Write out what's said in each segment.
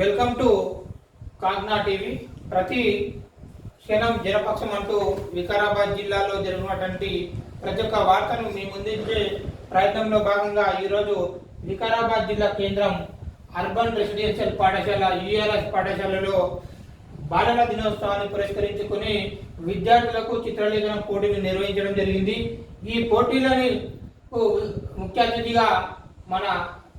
Welcome to Kagna TV. ప్రతి క్షణం జనపక్షం అంటూ వికారాబాద్ జిల్లాలో జరిగినటువంటి ప్రతి ఒక్క వార్తను మీ ముందించే ప్రయత్నంలో భాగంగా ఈరోజు వికారాబాద్ జిల్లా కేంద్రం అర్బన్ రెసిడెన్షియల్ పాఠశాల యుఎల్ఎస్ పాఠశాలలో బాలల దినోత్సవాన్ని పురస్కరించుకుని విద్యార్థులకు చిత్రలేఖనం పోటీలు నిర్వహించడం జరిగింది. ఈ పోటీలని ముఖ్య అతిథిగా మన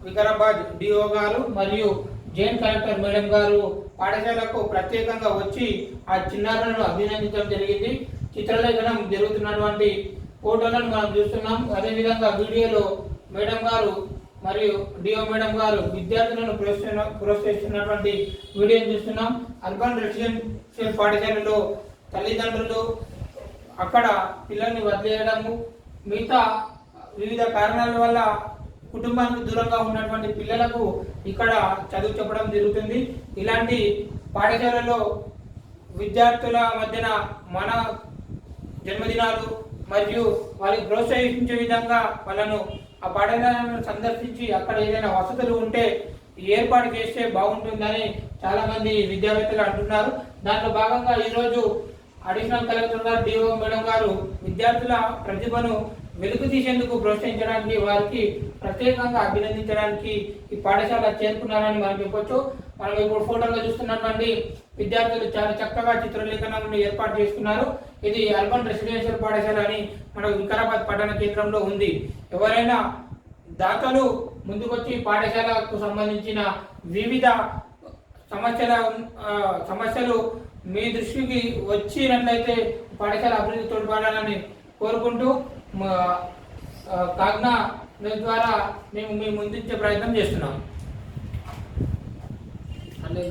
వికారాబాద్ డిఓ గారు మరియు జైన్ కలెక్టర్ మేడం గారు పాఠశాలకు ప్రత్యేకంగా వచ్చి ఆ చిన్నారులను అభినందించడం జరిగింది. చిత్రలేఖనం జరుగుతున్నటువంటి ఫోటోలను మనం చూస్తున్నాం. అదేవిధంగా వీడియోలో మేడం గారు మరియు డిఓ మేడం గారు విద్యార్థులను ప్రోత్సహిస్తున్నటువంటి వీడియోని చూస్తున్నాం. అర్బన్ రెసిడెన్షియల్ పాఠశాలలో తల్లిదండ్రులు అక్కడ పిల్లల్ని వదిలేయడము మిగతా వివిధ కారణాల వల్ల కుటుంబానికి దూరంగా ఉన్నటువంటి పిల్లలకు ఇక్కడ చదువు చెప్పడం జరుగుతుంది. ఇలాంటి పాఠశాలలో విద్యార్థుల మధ్యన మన జన్మదినాలు మరియు వారికి ప్రోత్సహించే విధంగా వాళ్ళను ఆ పాఠశాలను సందర్శించి అక్కడ ఏదైనా వసతులు ఉంటే ఏర్పాటు చేస్తే బాగుంటుందని చాలామంది విద్యావేత్తలు అంటున్నారు. దాంట్లో భాగంగా ఈరోజు additional collector garu DO madam garu విద్యార్థుల ప్రతిభను వెలుగు తీసేందుకు ప్రోత్సహించడానికి వారికి ప్రత్యేకంగా అభినందించడానికి ఈ పాఠశాల చేరుకున్నారని మనం చెప్పొచ్చు. మనం ఇప్పుడు ఫోటోలో చూస్తున్నటువంటి విద్యార్థులు చాలా చక్కగా చిత్రలేఖనాలను ఏర్పాటు చేసుకున్నారు ఇది అర్బన్ రెసిడెన్షియల్ పాఠశాల అని మన వికారాబాద్ పట్టణ కేంద్రంలో ఉంది. ఎవరైనా దాతలు ముందుకొచ్చి పాఠశాలకు సంబంధించిన వివిధ సమస్యల సమస్యలు మీ దృష్టికి వచ్చినట్లయితే పాఠశాల అభివృద్ధి తోడ్పడాలని కోరుకుంటూ మా, కాగ్నా న్యూస్ ద్వారా మేము మీ ముందుంచే ప్రయత్నం చేస్తున్నాం. అంటే